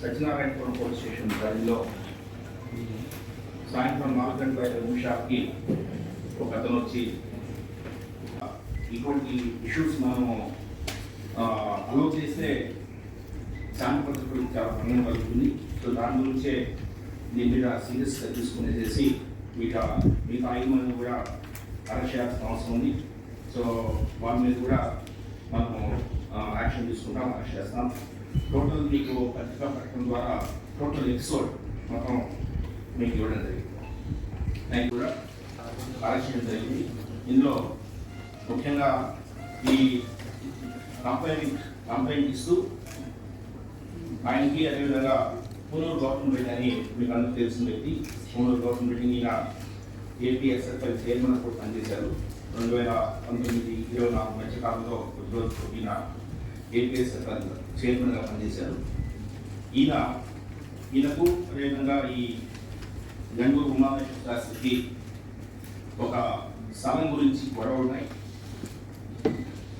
Satyanarayanapuram police station పరిధిలో సాయంత్రం నాలుగు గంటల ఐదు నిమిషాలకి ఒక అతను వచ్చి ఇటువంటి ఇష్యూస్ మనము అలో చేస్తే శాంతి భద్రతలు చాలా భంగం కలుగుతుంది. సో దాని గురించే దీని మీద సీరియస్గా తీసుకునేసేసి మిగతా మిగతా ఐదు మంది కూడా అరెస్ట్ చేయాల్సిన అవసరం ఉంది. సో వాళ్ళ మీద కూడా మనము యాక్షన్ తీసుకుంటాం అరెస్ట్ చేస్తాం. టోటల్ మీకు పత్రికా ప్రకటన ద్వారా టోటల్ ఎపిసోడ్ మొత్తం మీకు ఇవ్వడం జరిగింది. నేను కూడా ఆలోచించడం జరిగింది. ఇందులో ముఖ్యంగా ఈ కంప్లైంట్ కంప్లైంట్ ఇస్తూ ఆయనకి అదేవిధంగా పూనూరు గౌతమ్ రెడ్డి అని మీకు అందరూ తెలిసిన వ్యక్తి. పూనూరు గౌతమ్ రెడ్డి ఈయన ఏపీఎస్ఎఫ్ఐ చైర్మన్ కూడా పనిచేశారు. రెండు వేల పంతొమ్మిది ఇరవై నాలుగు మధ్య కాలంలో ఈయన ఏపీఎస్ఎఫ్ఐ చైర్మన్గా పనిచేశారు. ఈయన ఈయనకు అదేవిధంగా ఈ గంగూరు ఉమామేశ్వర శాస్త్రికి ఒక స్థలం గురించి గొడవ ఉన్నాయి.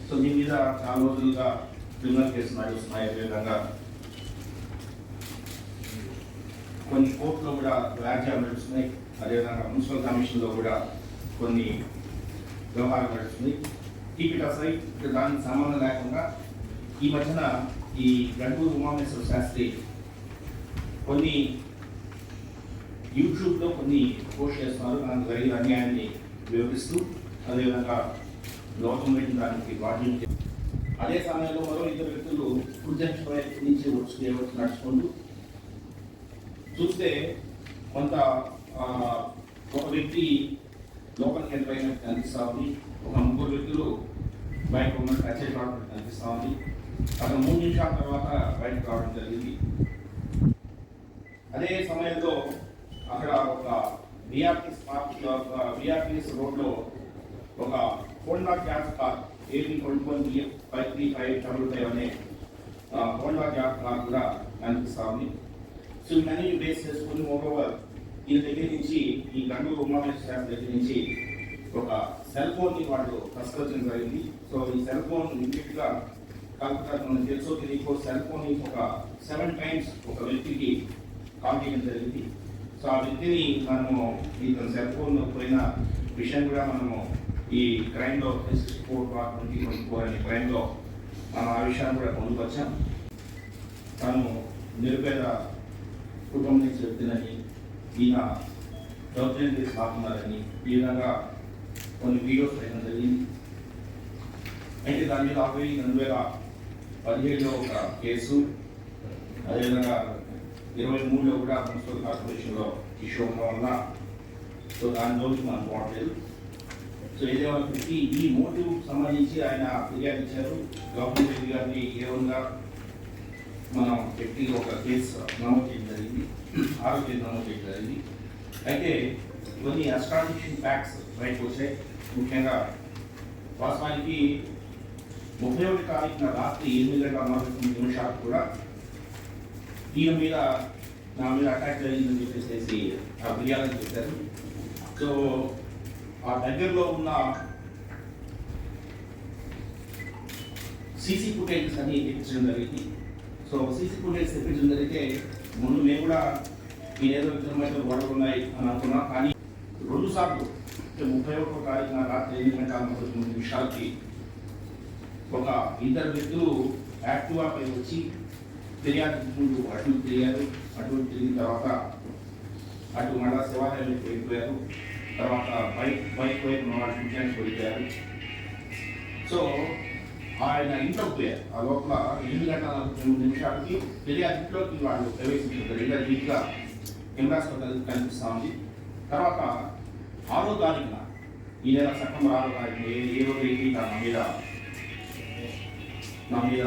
సో దీని మీద చాలా రోజులుగా క్రిమినల్ కేసు నడుస్తున్నాయి అదేవిధంగా కొన్ని కోర్టులో కూడా వ్యాజ్యాలు నడుస్తున్నాయి. అదేవిధంగా మున్సిపల్ కమిషన్లో కూడా కొన్ని వ్యవహారాలు నడుస్తున్నాయి. కీప్ ఇట్ అసై దానికి సంబంధం లేకుండా ఈ మధ్యన ఈ గంటూరు ఉమామేశ్వర శాస్త్రి కొన్ని యూట్యూబ్లో కొన్ని పోస్ట్ చేస్తున్నారు. దానికి జరిగిన అన్యాయాన్ని వివరిస్తూ అదేవిధంగా లోకం వెళ్ళిన దానికి బాధ్యం అదే సమయంలో మరో ఇద్దరు వ్యక్తులు కుర్జంక్ష నుంచి వచ్చి వచ్చి నడుచుకుంటూ చూస్తే కొంత ఒక వ్యక్తి లోపలికి ఎంటర్ కనిపిస్తా ఉంది. ఒక ముగ్గురు వ్యక్తులు బయట ఉన్నట్టు అచ్చేట్ రావడం కనిపిస్తా ఉంది. అతను మూడు నిమిషాల తర్వాత బయటకు రావడం జరిగింది. అదే సమయంలో అక్కడ ఒక బీఆర్టీఎస్ పార్క్ బీఆర్టీఎస్ రోడ్లో ఒక హోండా గ్యాస్ కార్ ఏపీ కొనుక్కొని BF five three five double five అనే హోండా గ్యాస్ కార్ కూడా కనిపిస్తా ఉంది. సో ఇవన్నీ బేస్ చేసుకుని ఓవర్ ఈ దగ్గర నుంచి ఈ గంటూరు ఉమామేశ్వర శాస్త్రి దగ్గర నుంచి ఒక సెల్ ఫోన్ని వాళ్ళు తస్కరించడం జరిగింది. సో ఈ సెల్ ఫోన్ ఇమీడియట్గా గా మనకు తెలుసో తెలియకో సెల్ ఫోన్ ఒక సెవెన్ టైమ్స్ ఒక వ్యక్తికి కాల్ చేయడం జరిగింది. సో ఆ వ్యక్తిని మనము ఈ సెల్ ఫోన్ పోయిన విషయం కూడా మనము ఈ క్రైమ్లో four bar twenty twenty four అనే క్రైమ్ మనం ఆ విషయాన్ని కూడా పొందుపరిచాం. తను నిరుపేద కుటుంబం నుంచి వ్యక్తులని ఈయన దౌర్జన్యం చేసి కాకున్నారని ఈ విధంగా కొన్ని వీడియోస్ వేయడం జరిగింది. అయితే దాని మీద ఆల్రెడీ రెండు వేల పదిహేడులో ఒక కేసు అదేవిధంగా ఇరవై మూడులో కూడా మున్సిపల్ కార్పొరేషన్లో ఇష్యూ ఉండడం వల్ల సో దాని గురించి మనం పోవట్లేదు సో ఏదేమైనప్పటికీ ఈ మోటివ్ సంబంధించి ఆయన ఫిర్యాదు ఇచ్చారు గవర్నమెంట్ రెడ్డి గారిని ఏ విధంగా మనం పెట్టి ఒక కేసు నమోదు చేయడం జరిగింది ఆరోగ్యం నమోదు చేయడం జరిగింది. అయితే కొన్ని అస్ట్రాడిషన్ ఫ్యాక్ట్స్ బయటకు వచ్చాయి. ముఖ్యంగా వాస్తవానికి ముప్పై ఒకటి తారీఖున రాత్రి ఎనిమిది గంటల నలభై తొమ్మిది నిమిషాలకు కూడా ఈయన మీద నా మీద అటాక్ జరిగిందని చెప్పేసి ఆ ఫిర్యాదు చేశారు సో ఆ దగ్గరలో ఉన్న సీసీ ఫుటేజెస్ అన్ని తెప్పించడం జరిగింది సో సీసీ ఫుటేజ్ తెప్పించడం జరిగితే ముందు మేము కూడా ఈ ఏదో విధమైన గొడవలు ఉన్నాయి అని అనుకున్నాం కానీ రెండు సార్లు ముప్పై ఒక్క తారీఖున రాత్రి ఎనిమిది గంటల ముప్పై తొమ్మిది నిమిషాలకి ఒక ఇద్దరు వ్యక్తులు యాక్టివాపై వచ్చి ఫిర్యాదు ముందు అటు తిరిగారు అటు తిరిగిన తర్వాత అటు మళ్ళా శివాలయంలోకి వెళ్ళిపోయారు. తర్వాత బైక్ బైక్ వైపు ఉన్న వెళ్ళిపోయారు సో ఆయన ఇంట్లోకి పోయారు. ఆ లోపల ఎనిమిది గంటల నలభై తొమ్మిది నిమిషాలకి ఫిర్యాదు ఇంట్లోకి వాళ్ళు ప్రవేశించారు. ఇద్దరు వీక్గా కెమెరాస్లో కనిపి- కనిపిస్తా ఉంది. తర్వాత ఆరో తారీఖున ఈ నెల సెప్టెంబర్ ఆరో తారీఖున ఏ ఏ రోజు ఏంటి మీద నా మీద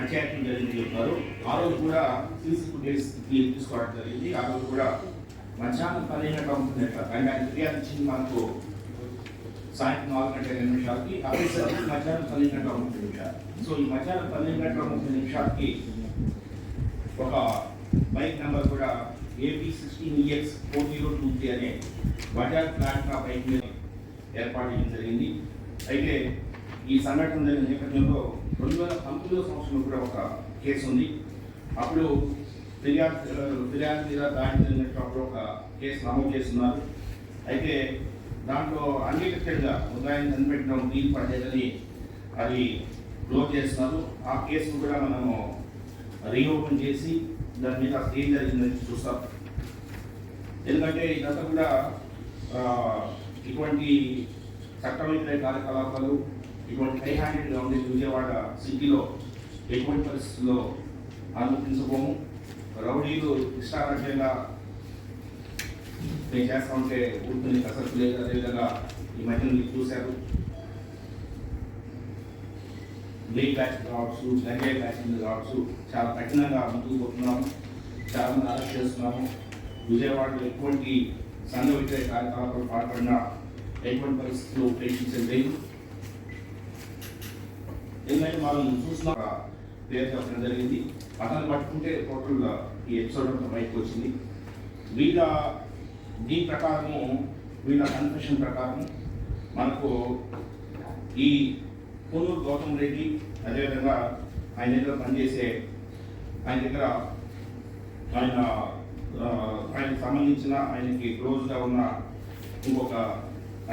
అత్యాచారం జరిగింది చెప్పారు. ఆ రోజు కూడా సీసీ డేస్ తీసుకోవడం జరిగింది. ఆ రోజు కూడా మధ్యాహ్నం పదిహేను ఉంటుంది అంటే ఆయన ఫిర్యాదు ఇచ్చింది మాకు సాయంత్రం నాలుగు గంటల రెండు నిమిషాలకి. అప్పటిసరికి మధ్యాహ్నం పదిహేను గంటల ముప్పై నిమిషాలు సో ఈ మధ్యాహ్నం పదిహేను గంటల ముప్పై నిమిషాలకి ఒక బైక్ నెంబర్ కూడా AP sixteen years four zero two three అనే బజాజ్ ప్లాట్నా బైక్ మీద ఏర్పాటు చేయడం జరిగింది. అయితే ఈ సంఘటన జరిగిన నేపథ్యంలో రెండు వేల పంతొమ్మిదో సంవత్సరంలో కూడా ఒక కేసు ఉంది. అప్పుడు ఫిర్యాదు ఫిర్యాదు మీద దాడి జరిగినప్పుడు ఒక కేసు నమోదు చేస్తున్నారు. అయితే దాంట్లో అంగీకృతంగా ఉదయం కనిపెట్టడం వీలు పడలేదని అది క్లోజ్ చేస్తున్నారు. ఆ కేసును కూడా మనము రీఓపెన్ చేసి దాని మీద అసలు ఏం జరిగిందని చూస్తాం. ఎందుకంటే ఇదంతా కూడా ఇటువంటి చట్టమైన కార్యకలాపాలు ఇటువంటి హై హ్యాండెడ్గా ఉండే విజయవాడ సిటీలో ఎటువంటి పరిస్థితుల్లో అనుమతించబోము రౌడీలు ఇష్టారాజ్యంగా నేను చేస్తా ఉంటే ఊరుకునే కసరత్తు లేదు. అదేవిధంగా ఈ మధ్య మీరు చూశారు. బ్లేక్ బ్యాచ్ కావచ్చు గంజాయి బ్యాచ్ కావచ్చు చాలా కఠినంగా ముందుకు పోతున్నాము. చాలా మంది అరెస్ట్ చేస్తున్నాము. విజయవాడలో ఎటువంటి సంఘ వ్యతిరేక కార్యకలాపాలు పాల్పడిన ఎటువంటి పరిస్థితులు ఉపేక్షించడం ఎందుకంటే మనం చూసిన పేరు చెప్పడం జరిగింది. అతను పట్టుకుంటే టోటల్ ఈ ఎపిసోడ్ అంతా బయటకు వచ్చింది. వీళ్ళ దీని ప్రకారము వీళ్ళ కన్ఫెషన్ ప్రకారం మనకు ఈ పొన్నూరు గౌతమ్ రెడ్డి అదేవిధంగా ఆయన దగ్గర పనిచేసే ఆయన దగ్గర ఆయన ఆయనకు సంబంధించిన ఆయనకి క్లోజ్గా ఉన్న ఇంకొక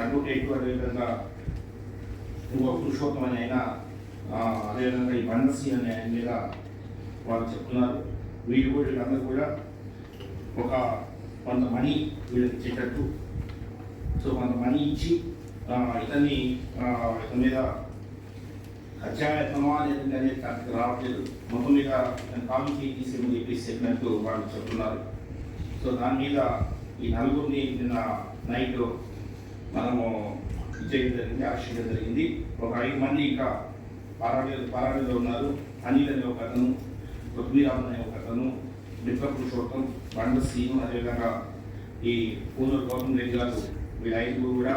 అడ్వకేట్ అదేవిధంగా ఇంకొక పురుషోత్తం అని ఆయన అదేవిధంగా ఈ బన్నసి అనే ఆయన మీద వాళ్ళు చెప్తున్నారు. వీళ్ళు కూడా వీళ్ళందరూ కూడా ఒక కొంత మనీ వీళ్ళకి ఇచ్చేటట్టు. సో కొంత మనీ ఇచ్చి ఇతన్ని ఇతని మీద హత్యాయత్నమా లేదంటే అనేది కరెక్ట్ రావట్లేదు. మొత్తం మీద కామికి తీసేమని చెప్పేసి చెప్పినట్టు వాళ్ళు చెప్తున్నారు. సో దాని మీద ఈ నలుగురిని నిన్న నైట్ మనము ఇచ్చేయడం జరిగింది ఆశ్చర్యం జరిగింది. ఒక ఐదు మంది ఇంకా పారాడీలో పారాడీలో ఉన్నారు. అనిల్ అనే ఒక అతను పృథ్వీరామ్ అనే ఒక అతను మిత్ర పురుషోత్తం బండ సీను అదేవిధంగా ఈ పూనూరు గౌతమ్ రెడ్డి గారు వీళ్ళ ఐదుగురు కూడా